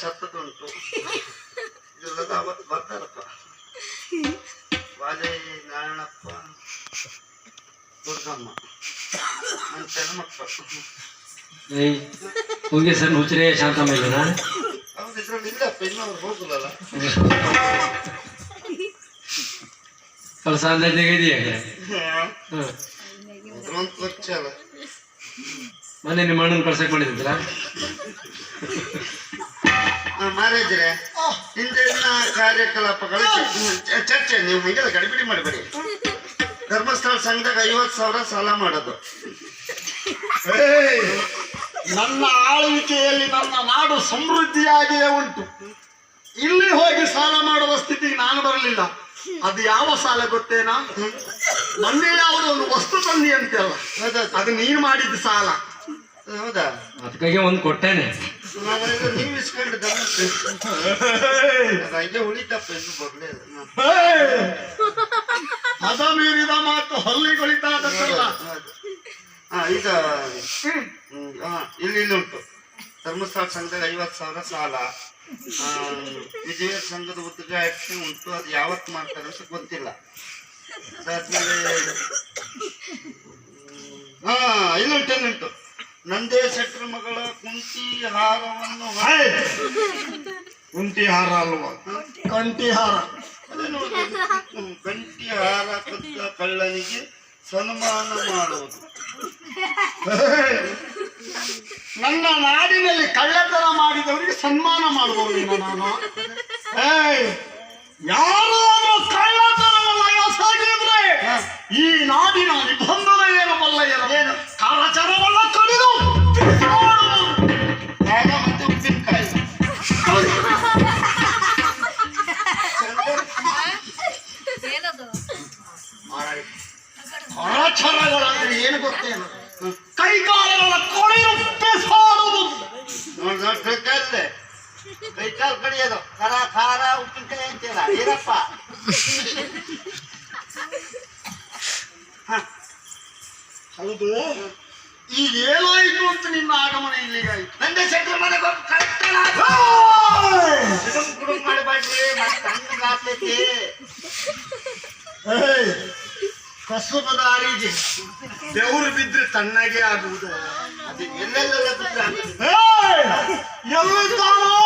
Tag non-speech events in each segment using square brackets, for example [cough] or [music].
ಸತ್ತದುಂಟು ಇದೆಲ್ಲ ಅವತ್ತು ಬರ್ತಾರಪ್ಪ ವಾಲೆ ನಾರಾಯಣಪ್ಪ ದುರ್ಗಮ್ಮ ನನ್ನ ಏಯ್ ಹೋಗಿ ಸರ್ ಹುಚ್ಚರೇ ಶಾಂತಮ್ಮ ಇಲ್ಲನಾ ಅವ್ರು ಇದ್ರಲ್ಲಿ ಇಲ್ಲಪ್ಪ ಇನ್ನೂ ಅವ್ರು ಹೋಗುದಲ್ಲ. ಕಳಸ ಅಂದಾಜಾಗ ಇದೆಯಾ ಒಂದು ಅಲ್ಲ ಮೊನ್ನೆ ನಿಮ್ಮ ಅಣ್ಣನ ಕಳ್ಸಕ್ ಮಾಡಿದ್ರಲ್ಲ ಮಾರೇಜ್ರೆ ಹಿಂದಿನ ಕಾರ್ಯಕಲಾಪಗಳು ಚ- ಚರ್ಚೆ ನೀವು ಹಿಂಗೆಲ್ಲ ಗಡಿಬಿಡಿ ಮಾಡಬೇಡಿ. ಧರ್ಮಸ್ಥಳ ಸಂಘದಾಗ ಐವತ್ತು ಸಾವಿರ ಸಾಲ ಮಾಡೋದು. ಏಯ್! ನನ್ನ ಆಳ್ವಿಕೆಯಲ್ಲಿ ನನ್ನ ನಾಡು ಸಮೃದ್ಧಿಯಾಗಿಯೇ ಉಂಟು. ಇಲ್ಲಿ ಹೋಗಿ ಸಾಲ ಮಾಡುವ ಸ್ಥಿತಿಗೆ ನಾನು ಬರಲಿಲ್ಲ. ಅದು ಯಾವ ಸಾಲ ಗೊತ್ತೇನಾ? ಮೊನ್ನೆ ಯಾವುದೋ ಒಂದು ವಸ್ತು ತಂದಿ ಅಂತೆಲ್ಲ. ಅದು ನೀನು ಮಾಡಿದ ಸಾಲ. ಹೌದಾ? ಅದಕ್ಕಾಗಿ ಒಂದು ಕೊಟ್ಟೇನೆ. ನೀವು ಇಸ್ಕೊಂಡು ಉಳಿತಪ್ಪ ಮೀರಿದ ಮಾತು ಹಲ್ಲಿ ಹಾ ಈಗ ಇಲ್ಲಿ ಇಲ್ಲಿ ಉಂಟು. ಧರ್ಮಸ್ಥಳ ಸಂಘದಾಗ ಐವತ್ತು ಸಾವಿರ ಸಾಲ. ವಿಜಯ ಸಂಘದ ಉದ್ಘಾಟನೆ ಉಂಟು. ಅದು ಯಾವತ್ತು ಮಾಡ್ತಾರೆ ಅಂತ ಗೊತ್ತಿಲ್ಲ. ಅದಾದ್ಮೇಲೆ ಹಾ ಇಲ್ಲುಂಟು ಇಲ್ಲುಂಟು. ನಂದೇ ಶೆಟ್ರ ಮಗಳ ಕುಂತಿ ಹಾರವನ್ನು ಕುಂತಿ! ಹಾರ ಅಲ್ವಾ? ಕಂಟಿ ಹಾರ ಗಂಟಿ ಹಾರ ಕದ್ದ ಕಳ್ಳನಿಗೆ ಸನ್ಮಾನ ಮಾಡುವುದು. [laughs] ನನ್ನ ನಾಡಿನಲ್ಲಿ ಕಳ್ಳತನ ಮಾಡಿದವರಿಗೆ ಸನ್ಮಾನ ಮಾಡಬಹುದು ನಾನು. ಯಾರು ನೋಡ್ ನೋಡ್ರಿ ಕಲ್ಲೇ ಕೈ ಕಾಲು ಕಡಿಯೋದು ಖರ ಖಾರ ಉಪ್ಪಿನಕಾಯಿ ಅಂತೀರ ಏನಪ್ಪ? ಹೌದು. ಈಗ ಏನಾಯ್ತು ಅಂತ ನಿನ್ನ ಆಗಮನ ಇಲ್ಲಿಗಾಯ್ತು ನಂದೇ ಶೆಟ್ರ ಮನೆಗೆ ಹೋಗಿ ಕರೆಕ್ಟ್ ಮಾಡಬೇಡ್ರಿ ಮತ್ತೆ ಆಗ್ತೈತಿ ದಾರಿಗೆ ಬೆವರು ಬಿದ್ರೆ ತಣ್ಣಗೆ ಆಗುವುದು. ಅದು ಎಲ್ಲೆಲ್ಲೆಲ್ಲ ಬಿದ್ರೆ ఎవరు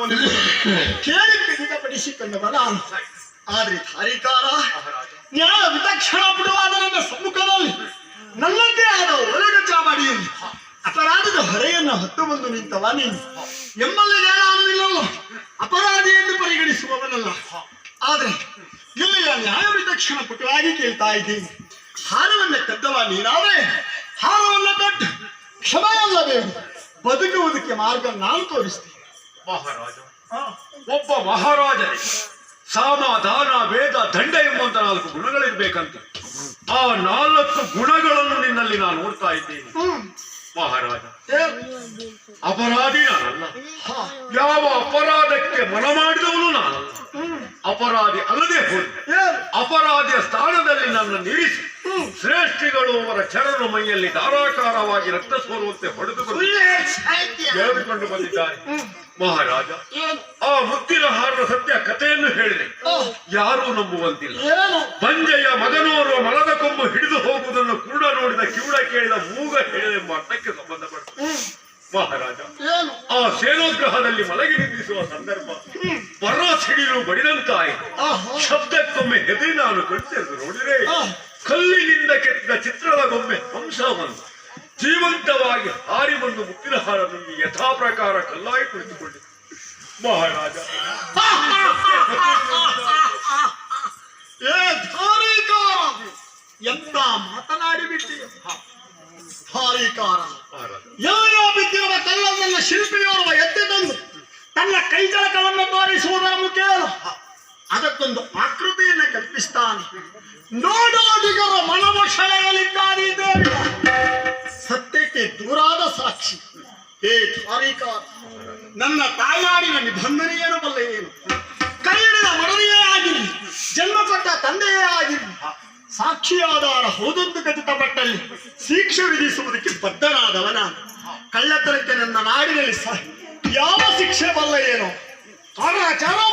ಬಂದವನು ಕೇಳಿ ಖಚಿತಪಡಿಸಿಕೊಂಡವನ ಆದ್ರೆ ಧಾರಿಕಾರ ನ್ಯಾಯ ವಿತಕ್ಷಣ ಬಿಡುವಾದ ನನ್ನ ಸಮ್ಮುಖದಲ್ಲಿ ನನ್ನದೇ ಆದ ಒಳಗಚ್ಚ ಮಾಡಿಯಲ್ಲಿ ಅಪರಾಧದ ಹೊರೆಯನ್ನು ಹೊತ್ತು ಬಂದು ನಿಂತವ ನೀನು. ಎಂಬಲ್ಲಿ ನ್ಯಾಯಾಲಯವಿಲ್ಲವೋ ಅಪರಾಧಿ ಎಂದು ಪರಿಗಣಿಸುವವನಲ್ಲ. ಆದ್ರೆ ಇಲ್ಲಿಯ ನ್ಯಾಯ ವಿತಕ್ಷಣ ಪುಟವಾಗಿ ಕೇಳ್ತಾ ಇದ್ದೀನಿ. ಹಾರವನ್ನ ಕದ್ದವ ನೀನಾದ್ರೆ ಹಾರವನ್ನ ಕಟ್ಟು ಕ್ಷಮೆಯಲ್ಲಬೇಕು ಬದುಕುವುದಕ್ಕೆ ಮಾರ್ಗ ನಾನು ತೋರಿಸ್ತೀನಿ. ಮಹಾರಾಜ. ಒಬ್ಬ ಮಹಾರಾಜನಿಗೆ ಸಾಮ ದಾನ ವೇದ, ದಂಡ ಎಂಬಂತ ನಾಲ್ಕು ಗುಣಗಳಿರ್ಬೇಕಂತ. ಆ ನಾಲ್ಕು ಗುಣಗಳನ್ನು ನಿನ್ನಲ್ಲಿ ನಾನು ನೋಡ್ತಾ ಇದ್ದೇನೆ. ಮಹಾರಾಜ. ಅಪರಾಧಿ ನಾನಲ್ಲ. ಯಾವ ಅಪರಾಧಕ್ಕೆ ಮನ ಮಾಡಿದವನು ನಾನಲ್ಲ. ಅಪರಾಧಿ ಅಲ್ಲದೆ ಹೋದ ಏ, ಅಪರಾಧಿಯ ಸ್ಥಾನದಲ್ಲಿ ನನ್ನ ನಿಲ್ಲಿಸಿ ಶ್ರೇಷ್ಠಿಗಳು ಅವರ ಚರಣ ಮೈಯಲ್ಲಿ ಧಾರಾಕಾರವಾಗಿ ರಕ್ತ ಸೋರುವಂತೆ ಹೊಡೆದು ಬಂದಿದ್ದಾರೆ. ಮಹಾರಾಜ ಆ ಮುತ್ತಿನ ಹಾರದ ಸತ್ಯ ಕಥೆಯನ್ನು ಹೇಳಿದೆ. ಯಾರೂ ನಂಬುವಂತಿಲ್ಲ. ಬಂಜೆಯ ಮಗನೋರ್ವ ಮಲದ ಕೊಂಬು ಹಿಡಿದು ಹೋಗುವುದನ್ನು ಕುರುಡ ನೋಡಿದ ಕಿವುಡ ಕೇಳಿದ ಮೂಗ ಹೇಳಿದ ಎಂಬ ಅರ್ಥಕ್ಕೆ ಸಂಬಂಧಪಟ್ಟು ಮಹಾರಾಜ ಆ ಸೇನೋಗ್ರಹದಲ್ಲಿ ಮಲಗಿ ನಿಂದಿಸುವ ಸಂದರ್ಭ ಪರ್ವ ಸಿಡಿಲು ಬಡಿದಂತಾಯಿತು ಆಹಾ. ಶಬ್ದಕ್ಕೊಮ್ಮೆ ಹೆದರಿ ನಾನು ಕಣ್ತೆರೆದು ನೋಡಿದರೆ ಕಲ್ಲಿನಿಂದ ಕೆತ್ತಿದ ಚಿತ್ರದಗೊಮ್ಮೆ ಹಂಸವನ್ನು ಜೀವಂತವಾಗಿ ಹಾರಿ ಬಂದು ಮುಕ್ಕಿನ ಹಾರದಲ್ಲಿ ನುಂಗಿ ಯಥಾ ಪ್ರಕಾರ ಕಲ್ಲಾಗಿ ಕುಳಿತುಕೊಂಡಿದೆ ಮಹಾರಾಜ ಏ ಧಾರಿಕಾರ ಎಂತ ಮಾತನಾಡಿಬಿಟ್ಟಿ? ಧಾರಿಕಾರ ಎಲ್ಲೋ ಬಿದ್ದಿರುವ ಕಲ್ಲನ್ನ ಶಿಲ್ಪಿಯೋರ್ವ ತಂದು ತನ್ನ ಕೈಜಳಕವನ್ನು ತೋರಿಸುವುದರ ಮುಖೇನ ಅದಕ್ಕೊಂದು ಆಕೃತಿಯನ್ನು ಕಲ್ಪಿಸ್ತಾನೆ. ನೋಡೋದಿಗರ ಮನವ ಸೆಳೆಯಲಿದ್ದಾರೆ ದೇವಿ ಸತ್ಯಕ್ಕೆ ದೂರಾದ ಸಾಕ್ಷಿ. ಹೇ ಧಾರಿಕಾರ ನನ್ನ ತಾಯ್ನಾಡಿನ ನಿಬಂಧನೆಯೇನು ಬಲ್ಲ ಏನು? ಜನ್ಮ ಸಾಕ್ಷಿಯಾದಾರ ಹೌದೊಂದು ಖಚಿತಪಟ್ಟಲ್ಲಿ ಶಿಕ್ಷೆ ವಿಧಿಸುವುದಕ್ಕೆ ಬದ್ಧನಾದವನ. ಕಳ್ಳತನಕ್ಕೆ ನನ್ನ ನಾಡಿನಲ್ಲಿ ಯಾವ ಶಿಕ್ಷೆ ಬಲ್ಲ ಕಾರಣ ಅವರ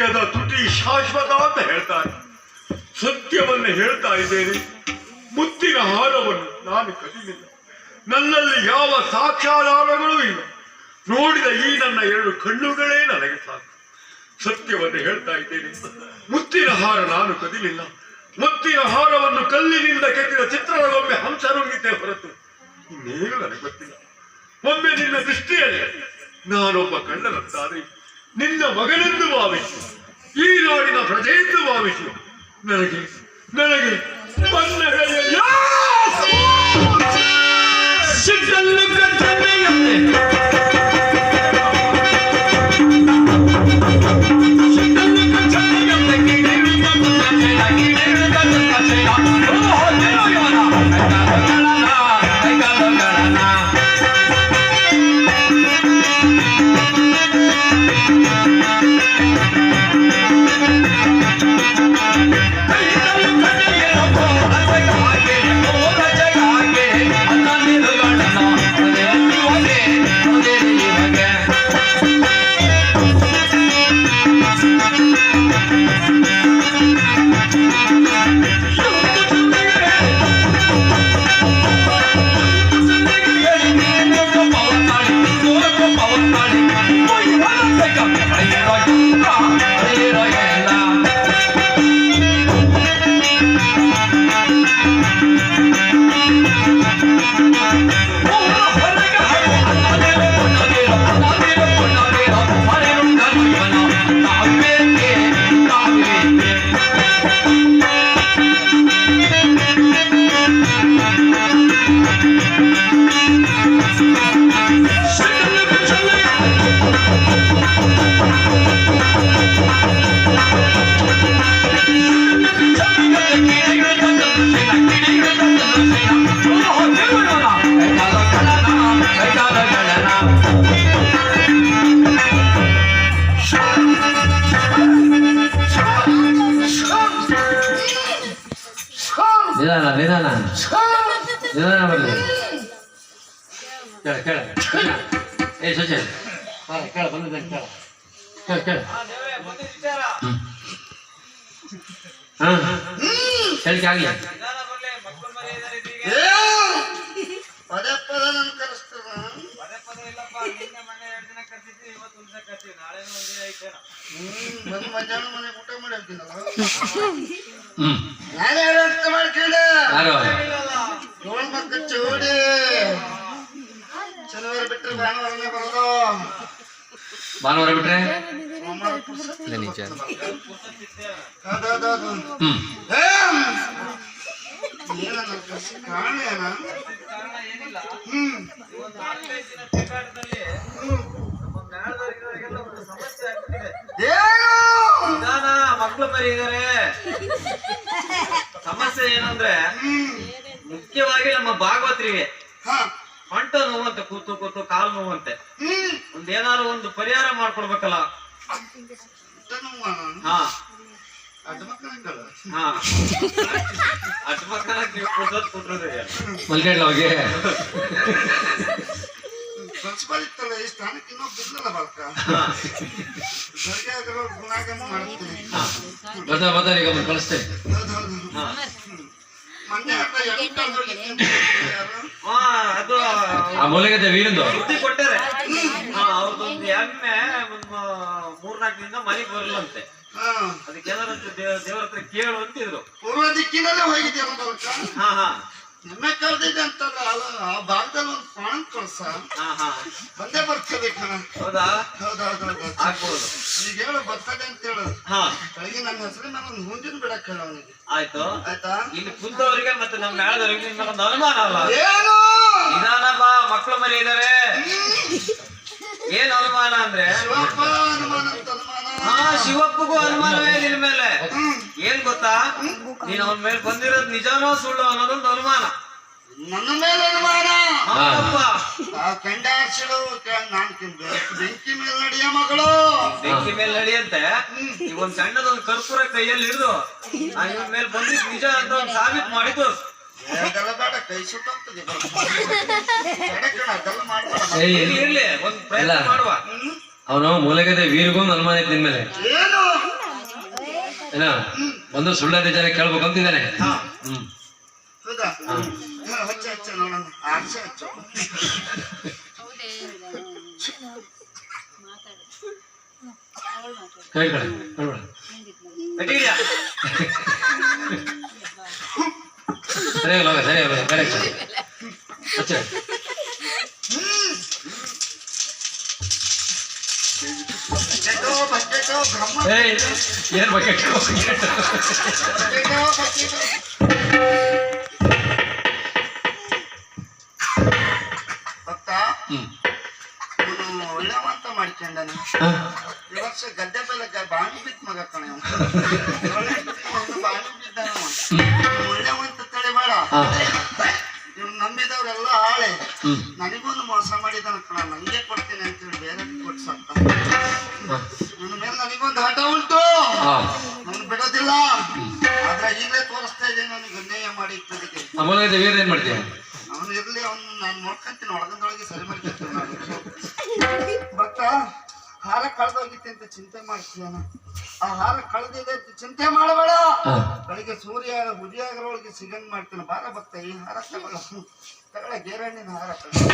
ಸತ್ಯದ ತುಟಿ ಶಾಶ್ವತ ಅಂತ ಹೇಳ್ತಾರೆ ಸತ್ಯವನ್ನು ಹೇಳ್ತಾ ಇದ್ದೇನೆ. ಮುತ್ತಿನ ಹಾರವನ್ನು ನಾನು ಕದಿಲಿಲ್ಲ. ನನ್ನಲ್ಲಿ ಯಾವ ಸಾಕ್ಷ್ಯಾಧಾರಗಳೂ ಇಲ್ಲ. ನೋಡಿದ ಈ ನನ್ನ ಎರಡು ಕಣ್ಣುಗಳೇ ನನಗೆ ಸಾಕು. ಸತ್ಯವನ್ನು ಹೇಳ್ತಾ ಇದ್ದೇನೆ. ಮುತ್ತಿನ ಹಾರ ನಾನು ಕದಿಲಿಲ್ಲ. ಮುತ್ತಿನ ಹಾರವನ್ನು ಕಲ್ಲಿನಿಂದ ಕೆತ್ತಿದ ಚಿತ್ರಗಳೊಮ್ಮೆ ಹಂಸ ನುಂಗಿದ್ದೆ ಹೊರತು ಇನ್ನೇನು ನನಗೆ ಗೊತ್ತಿಲ್ಲ. ಒಮ್ಮೆ ನಿನ್ನ ದೃಷ್ಟಿಯಲ್ಲಿ ನಾನೊಬ್ಬ ಕಳ್ಳನಂತಾದ್ರೆ ನಿನ್ನ ಮಗನೆಂದು ಭಾವಿಸು. ಈ ನಾಡಿನ ಪ್ರಜೆಯೆಂದು ಭಾವಿಸು. ನನಗೆ ನನಗೆ ಸಿಟ್ಟಲ್ಲಿ ಕತ್ತಲೆಯಂತೆ ನಿಧಾನ ಕೇಳ ಬಂದಿದ್ದೆ ಕೇಳ. ಕೇಳ ಕೇಳ. ಹ್ಮ್. ಹಾ ಹೇಳಿಕೆ ದಿನ ಏ ಪದೇ ಪದೇ ನನ್ ಕರೆಸ್ತದ ಹ್ಮ್ ಬಂದು ಮಧ್ಯಾಹ್ನ ಮನೆಗೆ ಊಟ ಮಾಡಿ ಹೋಗ್ತೀನಲ್ಲ? ಹ್ಮ್. ನಾನೇ ಹೇಳಂತ ಮಾಡ್ಕೊಂಡೆ. ಏಳು ಮಕ್ಕ ಚೌಡಿ. ಶನಿವಾರ ಬಿಟ್ಟರೆ ಭಾನುವಾರನೇ ಬರೋದು. ಭಾನುವಾರ ಬಿಟ್ರೆ ನಿಜ. ಹ್ಮ್ ಮಕ್ಕಳು ಮರಿ ಇದಾರೆ ಸಮಸ್ಯೆ ಏನಂದ್ರೆ ಮುಖ್ಯವಾಗಿ ನಮ್ಮ ಭಾಗವತರಿಗೆ ಹೊಂಟ ನೋವಂತೆ ಕೂತು ಕೂತು ಕಾಲು ನೋವಂತೆ. ಒಂದೇನಾದ್ರು ಒಂದ್ ಏನಾದ್ರು ಒಂದು ಪರಿಹಾರ ಮಾಡ್ಕೊಡ್ಬೇಕಲ್ಲ. ಹಾ. ಹೋಗಿ ಇತ್ತಲ್ಲ ಈ ಸ್ಥಾನಕ್ಕೆ ಇನ್ನೂ ಗುಣಾಗಮ ಮಾಡ್ತೀನಿ. ಬರ್ತಾ ಬರ್ತಾ ಈಗ ಕಳಿಸ್ತೇನೆ ಅದು ಆ ಮೂಲೆಗದ್ದೆ ವೀರಂದು ಬುದ್ಧಿ ಕೊಟ್ಟಾರೆ. ಅವ್ರದ್ದೊಂದು ಎಮ್ಮೆ ಒಂದು ಮೂರ್ನಾಲ್ಕು ದಿನದಿಂದ ಮನೆಗೆ ಬರಲಂತೆ. ಹಾ. ಅದಕ್ಕೆ ದೇವ್ರ ಹತ್ರ ಕೇಳು ಅಂತಿದ್ರು. ಪೂರ್ವ ದಿಕ್ಕಿನಲ್ಲೇ ಬಾಳ್ಕ ಹಾ ಹಾ. ನಿನ್ನೆ ಕರೆದಿದ್ದೆ ಅಂತಲ್ಲ ಅಲ್ಲ ಆ ಭಾಗದಲ್ಲಿ ಒಂದು ಪಾಣ ಕಳ್ಸ. ಹಾ ಹಾ. ಬಂದೇ ಬರ್ತದೆ ಕಣ. ಹೌದಾ? ಹೌದೌದು ಆಗ್ಬೋದು. ಈಗ ಹೇಳು ಬರ್ತದೆ ಅಂತ ಹೇಳು. ಹಾ. ಬೆಳಿಗ್ಗೆ ನನ್ನ ಹೆಸರು ನಾನು ಮುಂದಿನ ಬಿಡಕ್ ಹೇಳ ಅವನಿಗೆ. ಆಯ್ತು. ಆಯ್ತಾ? ಇಲ್ಲಿ ಕುಂತವರಿಗೆ ಮತ್ತೆ ನಮ್ ಮೇಳದವರಿಗೆ ನಿಮ್ಗೊಂದು ಅನುಮಾನ ಅಲ್ಲ. ಏನು? ನಿಧಾನ ಬಾ ಮಕ್ಕಳು ಮರಿ ಇದಾರೆ. ಏನ್ ಅನುಮಾನ ಅಂದ್ರೆ? ಶಿವಪ್ಪ ಅನುಮಾನ ಅಂತ ಅನುಮಾನ. ಹಾ ಶಿವಪ್ಪಗೂ ಅನುಮಾನವೇ ನಿನ್ ಮೇಲೆ. ಏನ್ ಗೊತ್ತಾ? ನೀನ್ ಅವನ ಮೇಲೆ ಬಂದಿರೋದ್ ನಿಜಾನೋ ಸುಳ್ಳು ಅನ್ನೋದೊಂದು ಅನುಮಾನ. ನನ್ನ ಮೇಲೆ ಅನುಮಾನ? ನಾನ್ ಬೆಂಕಿ ಮೇಲೆ ನಡೆಯ ಮಗಳು. ಬೆಂಕಿ ಮೇಲೆ ನಡಿಯಂತೆ? ಈಗ ಒಂದ್ ಸಣ್ಣದೊಂದು ಕರ್ಪೂರ ಕೈಯಲ್ಲಿ ಹಿಡಿದು ಇವನ್ ಮೇಲೆ ಬಂದಿದ್ ನಿಜ ಅಂತ ಒಂದ್ ಸಾಬೀತ್ ಮಾಡಿದ್ದು ಕೈ ಸುಟ್ಟೋಗ್ತದೆ. ಇರ್ಲಿ ಒಂದ್ ಪ್ರಯತ್ನ ಮಾಡುವ. ಅವನು ಮೂಲಗದೆ ವೀರ್ಗೊಂದು ಒಂದು ಅನುಮಾನ ಇತ್ತು ನಿನ್ ಮೇಲೆ. ಏನು? ಏನ ಬಂದು ಸುಳ್ಳ ಜನ ಕೇಳ್ಬೇಕು ಅಂತಿದ್ದಾನೆ ಹಾ. ಹ್ಮ್. ಹೌದಾ? ಹಚ್ಚ ಹಚ್ಚ ನೋಡೋಣ. ಹಚ್ಚು ಕೈ ಕಡೆ. ಸರಿ ಹಚ್ಚ. ಏನ್ ಬಕೆಟ್ ಒಳ್ಳೆವಂತ. ಈ ವರ್ಷ ಗದ್ದೆ ಬೆಲೆ ಬಾಣಿ ಬಿತ್ ಮಗ ಕಣ ಬಾಣಿ ಬಿದ್ದಾನ ಒಳ್ಳೆವಂತ ತಡೆ ಬೇಡ ಇವ್ನು ನಂಬಿದವ್ರೆಲ್ಲ ಹಾಳೆ. ನನಗೂ ನನಗೊಂದು ಮೋಸ ಮಾಡಿದಾನ ಕಣ. ನಂಗೆ ಕೊಡ್ತೀನಿ. ಹಠ ಉಂಟು. ನಾನು ಬಿಡೋದಿಲ್ಲ. ಆದ್ರೆ ಈಗಲೇ ತೋರಿಸ್ತಾ ಇದ್ದೀನಿ ನನಗೆ ಅನ್ಯಾಯ ಮಾಡಿ ಏನ್ ಮಾಡ್ತೀಯ? ಅವನು ಇರ್ಲಿ ಅವನು ನಾನು ನೋಡ್ಕೊಂತೀನಿ ಒಳಗಂದೊಳಗೆ ಸರಿ ಮಾಡ್ತೀನಿ ನಾನು. ಭಕ್ತ ಹಾರ ಕಳೆದೋಗಿತ್ತೆ ಅಂತ ಚಿಂತೆ ಮಾಡ್ತೀಯನ ಆ ಹಾರ ಕಳೆದಿದೆ ಅಂತ ಚಿಂತೆ ಮಾಡಬೇಡ. ಬೆಳಿಗ್ಗೆ ಸೂರ್ಯ ಉದಯಾಗರೊಳಗೆ ಸಿಗಂಗ್ ಮಾಡ್ತೀನಿ. ಬಾರ ಭಕ್ತ ಈ ಹಾರ ತಗೊಳ್ಳ. ತಗೊಳ ಗೇರಣ್ಣಿನ ಹಾರ ತಗೊಳ್ಳ.